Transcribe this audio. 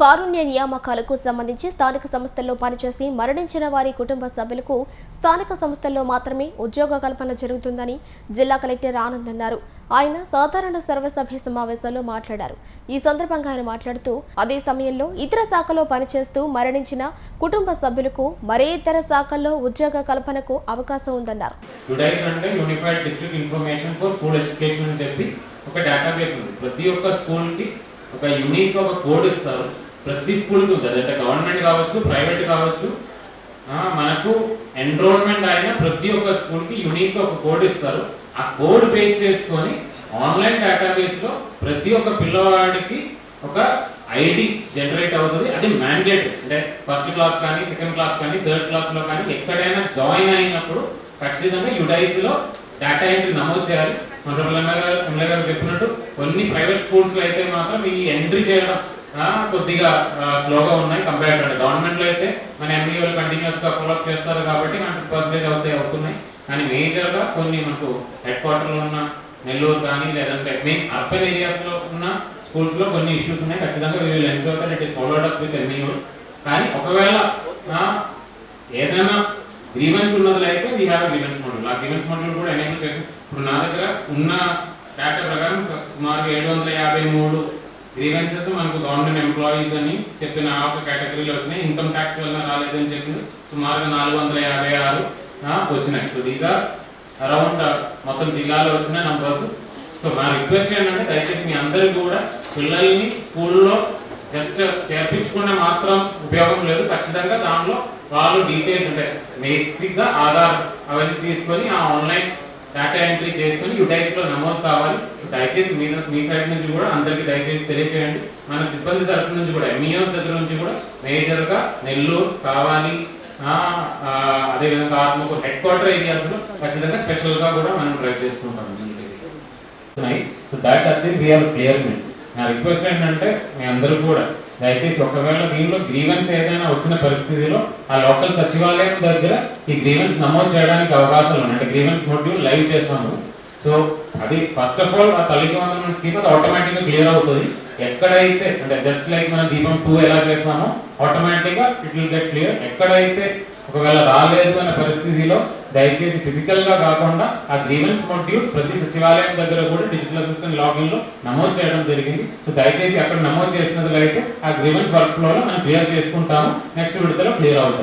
కారుణ్య నియామకాలకు సంబంధించి స్థానిక సంస్థల్లో పనిచేసి మరణించిన వారి కుటుంబ సభ్యులకు స్థానిక సంస్థల్లో మాత్రమే ఉద్యోగ కల్పన జరుగుతుందని జిల్లా కలెక్టర్ ఆనంద్ అన్నారు. ఆయన సాధారణ సర్వసభ్య సమావేశంలో మాట్లాడారు. ఈ సందర్భంగా ఆయన మాట్లాడుతూ అదే సమయంలో ఇతర శాఖలో పనిచేస్తూ మరణించిన కుటుంబ సభ్యులకు మరే ఇతర శాఖల్లో ఉద్యోగ కల్పనకు అవకాశం ఉందన్నారు. ఒక డేటాబేస్ ఉంది. ప్రతి ఒక్క స్కూల్కి ఒక యూనిక్ ఒక కోడ్ ఇస్తారు. ప్రతి స్కూల్కి ఉంటుంది. అదంటే గవర్నమెంట్ కావచ్చు ప్రైవేట్ కావచ్చు మనకు ఎన్రోల్మెంట్ అయిన ప్రతి ఒక్క స్కూల్కి యూనిక్ ఒక కోడ్ ఇస్తారు. ఆ కోడ్ బేస్ చేసుకొని ఆన్లైన్ డేటాబేస్లో ప్రతి ఒక్క పిల్లవాడికి ఒక ఐడి జనరేట్ అవుతుంది. అది మ్యాండేట్ అంటే ఫస్ట్ క్లాస్ కానీ సెకండ్ క్లాస్ కానీ థర్డ్ క్లాస్లో కానీ ఎక్కడైనా జాయిన్ అయినప్పుడు ఖచ్చితంగా యుడైస్లో డేటా ఎంట్రీ నమోదు చేయాలి. మన ఎమ్మెల్యే గారు చెప్పినట్టు కొన్ని ప్రైవేట్ స్కూల్స్లో అయితే మాత్రం ఈ ఎంట్రీ చేయడం కొద్దిగా స్లోగా ఉన్నాయి కంపేర్ టు గవర్నమెంట్లో అయితే మన ఎంఈఓలు కంటిన్యూస్గా ఫాలో చేస్తారు కాబట్టి మనకు పర్సెంటేజ్ అవుతాయి అవుతున్నాయి. కానీ మేజర్గా కొన్ని మనకు హెడ్ క్వార్టర్లో ఉన్న నెల్లూరు కానీ లేదంటే మెయిన్ అర్బన్ ఏరియాస్లో ఉన్న స్కూల్స్లో కొన్ని ఇష్యూస్ ఉన్నాయి. ఖచ్చితంగా we will ensure that it is followed up with MEO కానీ ఒకవేళ ఏదైనా గ్రీవెన్స్ ఉన్నది అయితే వీ హ్యావ్ గ్రీవెన్స్ మోడల్ ఆ గ్రీవెన్స్ మోడల్ కూడా ఎనేబుల్ చేసి ఇప్పుడు నా దగ్గర ఉన్న డేటా ప్రకారం సుమారు ఏడు వందల యాభై మూడు గ్రీవెన్సెస్ మనకు గవర్నమెంట్ ఎంప్లాయీస్ అని చెప్పిన ఆ ఒక కేటగిరీలో వచ్చినాయి. ఇన్కమ్ ట్యాక్స్ వల్ల రాలేదని చెప్పింది సుమారుగా నాలుగు వందల యాభై ఆరు వచ్చినాయి. సో దీస్ ఆర్ అరౌండ్ మొత్తం జిల్లాలో వచ్చిన నంబర్స్ సో నా రిక్వెస్ట్ ఏంటంటే దయచేసి మీ అందరికీ కూడా పిల్లల్ని స్కూల్లో జస్ట్ చేర్పించుకున్న మాత్రం ఉపయోగం లేదు. ఖచ్చితంగా దానిలో వాళ్ళు డీటెయిల్స్ ఉంటాయి. బేసిక్గా ఆధార్ అవన్నీ తీసుకొని ఆ ఆన్లైన్ డేటా ఎంట్రీ చేసుకొని యుటైల్స్లో నమోదు కావాలి. దయచేసి మీ మీ సైడ్ నుంచి కూడా అందరికీ దయచేసి తెలియజేయండి మన సిబ్బంది తరపు నుంచి కూడా ఎంఈఓస్ దగ్గర నుంచి కూడా మేజర్గా నెల్లూరు కావాలి అదేవిధంగా ఆత్మకూరు హెడ్ క్వార్టర్ ఏరియాస్లో ఖచ్చితంగా స్పెషల్గా కూడా మనం డ్రైవ్ చేసుకుంటాం. సో దాట్ అది వీఆర్ క్లియర్ నా రిక్వెస్ట్ ఏంటంటే మీ అందరూ కూడా దయచేసి ఒకవేళ దీనిలో గ్రీవెన్స్ ఏదైనా వచ్చిన పరిస్థితిలో ఆ లోకల్ సచివాలయం దగ్గర ఈ గ్రీవెన్స్ నమోదు చేయడానికి అవకాశాలు ఉన్నాయి. అంటే గ్రీవెన్స్ మోడ్యూల్ లైవ్ చేస్తాము సో అది ఫస్ట్ ఆఫ్ ఆల్ ఆ తల్లికి వందనం స్కీమ్ అది ఆటోమేటిక్గా క్లియర్ అవుతుంది. ఎక్కడైతే అంటే జస్ట్ లైక్ మనం దీపం టూ ఎలా చేస్తామో ఆటోమేటిక్గా ఇట్ విల్ గెట్ క్లియర్ ఎక్కడైతే ఒకవేళ రాలేదు అనే పరిస్థితిలో దయచేసి ఫిజికల్గా కాకుండా ఆ గ్రీవెన్స్ మోడ్యూల్ ప్రతి సచివాలయం దగ్గర కూడా డిజిటల్ అసిస్టెంట్ లాగిన్లో నమోదు చేయడం జరిగింది. సో దయచేసి అక్కడ నమోదు చేసినట్లయితే ఆ గ్రీవెన్స్ వర్క్ ఫ్లో లో మనం క్లియర్ చేసుకుంటాము. నెక్స్ట్ విడతలో క్లియర్ అవుతాయి.